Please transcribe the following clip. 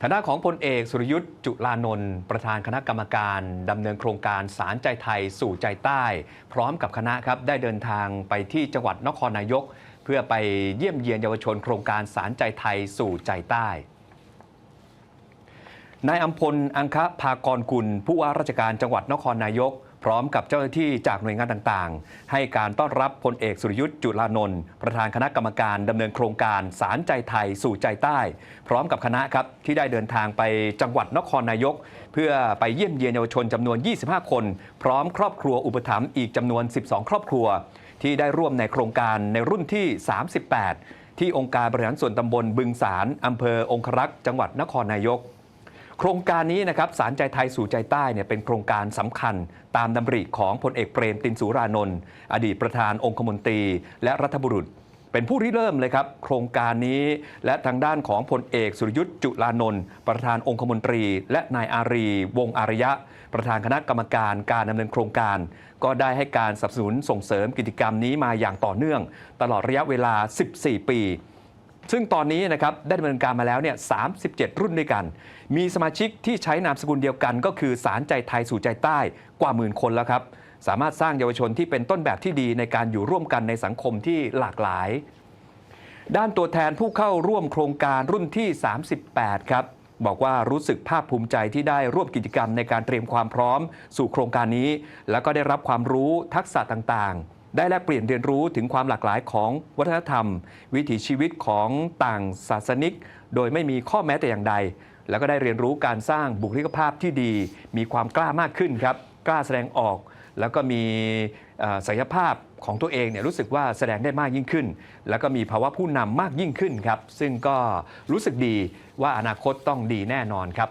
ทางด้านของพลเอกสุรยุทธ์จุลานนท์ประธานคณะกรรมการดำเนินโครงการสารใจไทยสู่ใจใต้ พร้อมกับคณะครับได้เดินทางไปที่จังหวัดนครนายก เพื่อไปเยี่ยมเยียนเยาวชนโครงการสารใจไทยสู่ใจใต้นายอัมพลอังคภากรกุลผู้ว่าราชการจังหวัดนครนายกพร้อมกับเจ้าหน้าที่จากหน่วยงานต่างๆ ให้การต้อนรับพลเอกสุรยุทธ์จุลานนท์ประธานคณะกรรมการดำเนินโครงการสารใจไทยสู่ใจใต้ พร้อมกับคณะครับที่ได้เดินทางไปจังหวัดนครนายก เพื่อไปเยี่ยมเยียนเยาวชนจำนวน 25 คน พร้อมครอบครัวอุปถัมภ์อีกจำนวน 12 ครอบครัว ที่ได้ร่วมในโครงการในรุ่นที่ 38 ที่องค์การบริหารส่วนตำบลบึงสารอำเภอองครักษ์ จังหวัดนครนายก โครงการนี้นะครับสารใจไทยสู่ใจใต้เนี่ยเป็นโครงการสำคัญตามดำริของพลเอกเปรมตินสุรานนท์อดีตประธานองคมนตรี และรัฐบุรุษเป็นผู้ริเริ่มเลยครับโครงการนี้และทางด้านของพลเอกสุรยุทธ์จุลานนท์ประธานองคมนตรี และนายอารี วงอารยะ ประธานคณะกรรมการการดำเนินโครงการ ก็ได้ให้การสนับสนุนส่งเสริมกิจกรรมนี้มาอย่างต่อเนื่อง ตลอดระยะเวลา 14 ปี ซึ่งตอนนี้นะครับได้ดำเนินการมาแล้วเนี่ย37 รุ่นด้วยกัน มีสมาชิกที่ใช้นามสกุลเดียวกัน ก็คือสารใจไทยสู่ใจใต้กว่าหมื่นคนแล้วครับ สามารถสร้างเยาวชนที่เป็นต้นแบบที่ดีในการอยู่ร่วมกันในสังคมที่หลากหลาย ด้านตัวแทนผู้เข้าร่วมโครงการรุ่นที่ 38 ครับบอกว่ารู้สึกภาคภูมิใจที่ได้ร่วมกิจกรรมในการเตรียมความพร้อม สู่โครงการนี้ แล้วก็ได้รับความรู้ทักษะต่างๆ ได้แลกเปลี่ยนเรียนรู้ถึงความหลากหลายของวัฒนธรรม วิถีชีวิตของต่างศาสนิก โดยไม่มีข้อแม้แต่อย่างใด แล้วก็ได้เรียนรู้การสร้างบุคลิกภาพที่ดี มีความกล้ามากขึ้นครับกล้าแสดงออก แล้วก็มีศักยภาพของตัวเองเนี่ยรู้สึกว่าแสดงได้มากยิ่งขึ้น แล้วก็มีภาวะผู้นำมากยิ่งขึ้นครับซึ่งก็รู้สึกดีว่าอนาคตต้องดีแน่นอนครับ